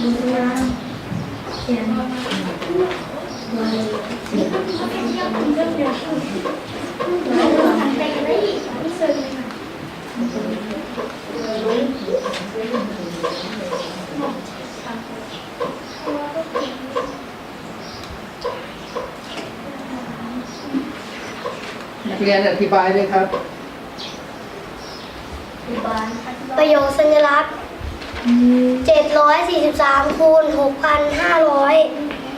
นักเรียนอธิบายด้วยครับ ประโยคสัญลักษณ์ 743คูณ6,500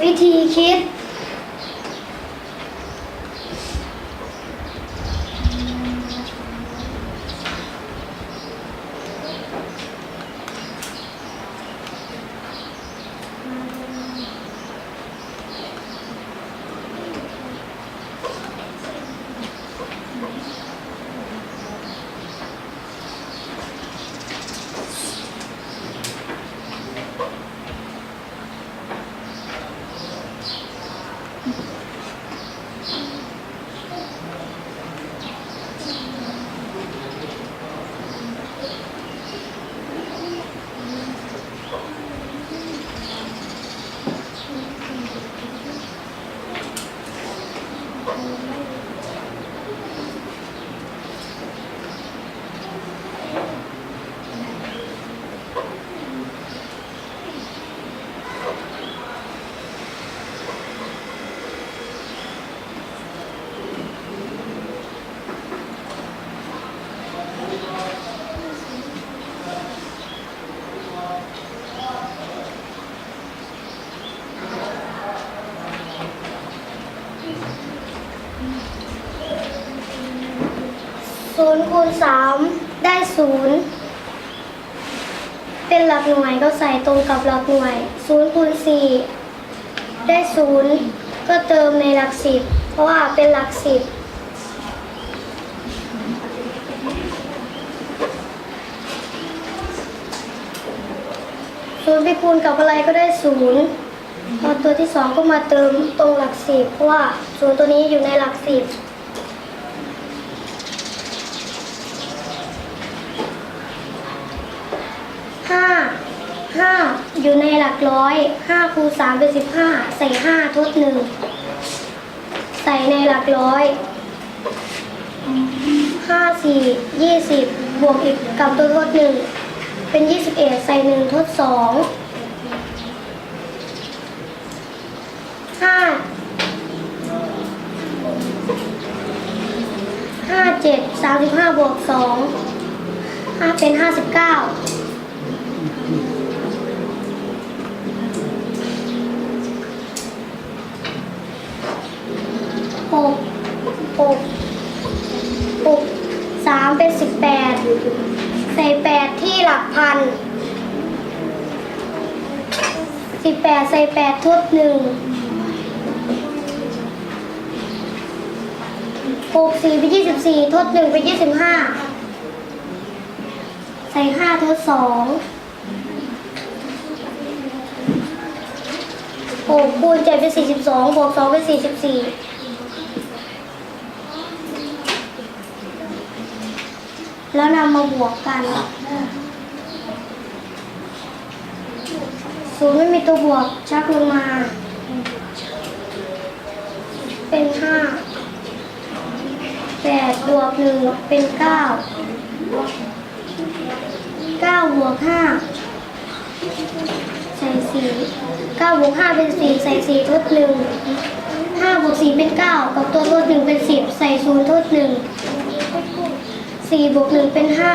วิธีคิด ศูนย์คูณสามได้ศูนย์เป็นหลักหน่วยก็ใส่ตรงกับหลักหน่วยศูนย์คูณสี่ได้ศูนย์ก็เติมในหลักสิบเพราะว่าเป็นหลักสิบศูนย์ไปคูณกับอะไรก็ได้ศูนย์พอตัวที่สองก็มาเติมตรงหลักสิบเพราะว่าศูนย์ตัวนี้อยู่ในหลักสิบ ห้าห้า อยู่ในหลักร้อยห้าคูณสามเป็นสิบห้าใส่ห้าทดหนึ่งใส่ในหลักร้อยห้าสี่ยี่สิบบวกอีกกับตัวทดหนึ่งเป็นยี่สิบเอ็ดใส่หนึ่งทดสองห้าห้าเจ็ดสามสิบห้าบวกสองห้าเป็นห้าสิบเก้า สามเป็นสิบแปดใส่แปดที่หลักพันสิบแปดใส่แปดทดหนึ่งหกสี่เป็นยี่สิบสี่ทดหนึ่งเป็นยี่สิบห้าใส่ห้าทดสองหกคูณเจ็ดเป็นสี่สิบสองบวกสองเป็นสี่สิบสี่ แล้วนำมาบวกกันศูนย์ไม่มีตัวบวกชักลงมา เป็นห้าแปดบวกหนึ่งเป็นเก้าเก้าบวกห้าใส่สี่เก้าบวกห้าเป็นสี่ใส่สี่ทดหนึ่งห้าบวกสี่เป็นเก้ากับตัวทดหนึ่งเป็นสิบใส่ศูนย์ทดหนึ่ง สี่บวกหนึ่งเป็นห้า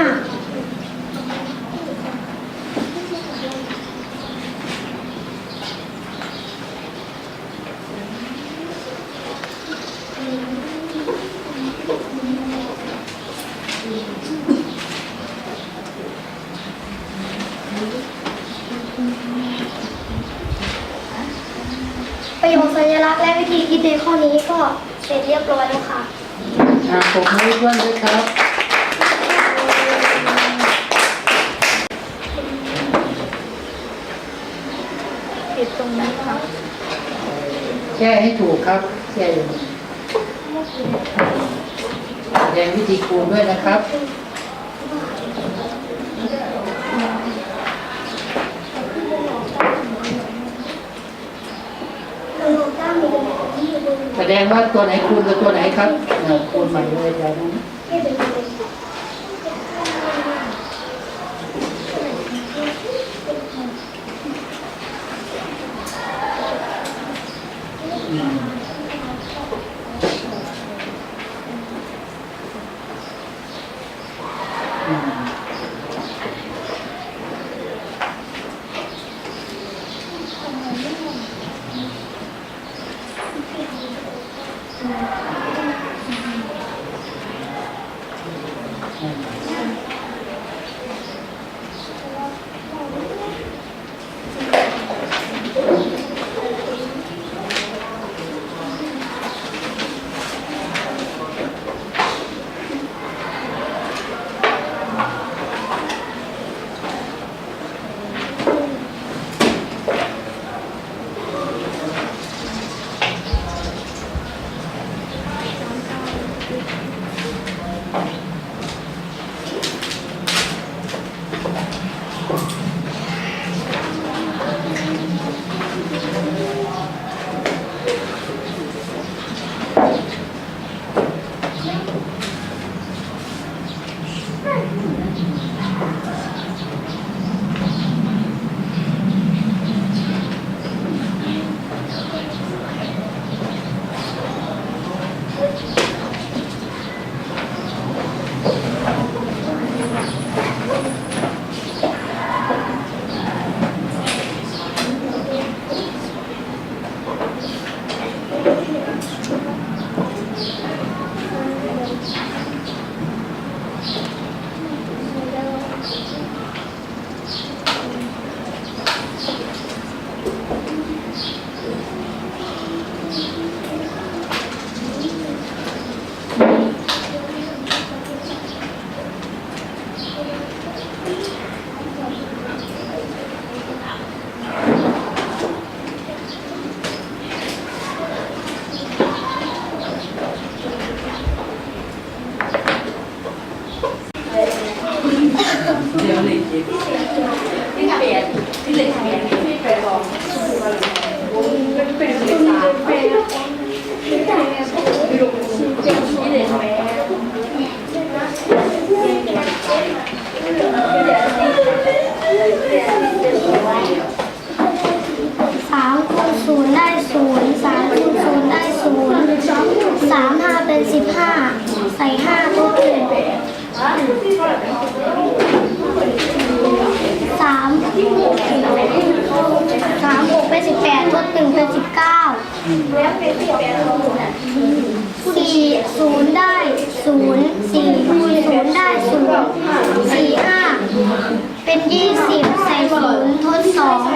ประโยคสัญลักษณ์และวิธีคิดในข้อนี้ก็เสร็จเรียบร้อยแล้วค่ะ อ่าผมให้เพื่อนด้วยครับิดตรงนี้ค่ะ แช่ให้ถูกครับแช่อย่างนี้แสดงวิธีคูณด้วยนะครับแสดงว่าตัวไหนคูณกับตัวไหนครับคูณใหม่เลยอาจารย์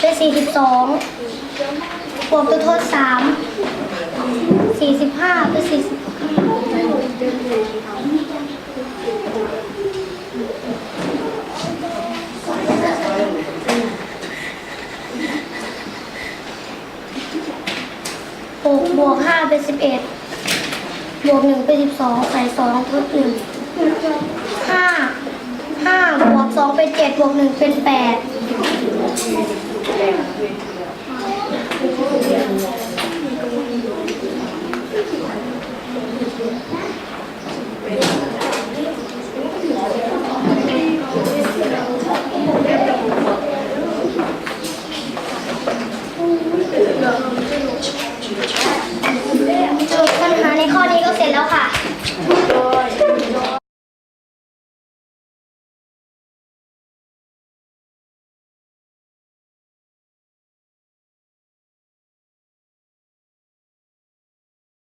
ได้สี่สิบสองบวกตัวโทษสามสี่สิบห้าเป็นสี่สิบหกบวกห้าเป็นสิบเอ็ดบวกหนึ่งเป็นสิบสองใส่สองทดหนึ่งห้าห้าบวกสองเป็นเจ็ดบวกหนึ่งเป็นแปด Thank you.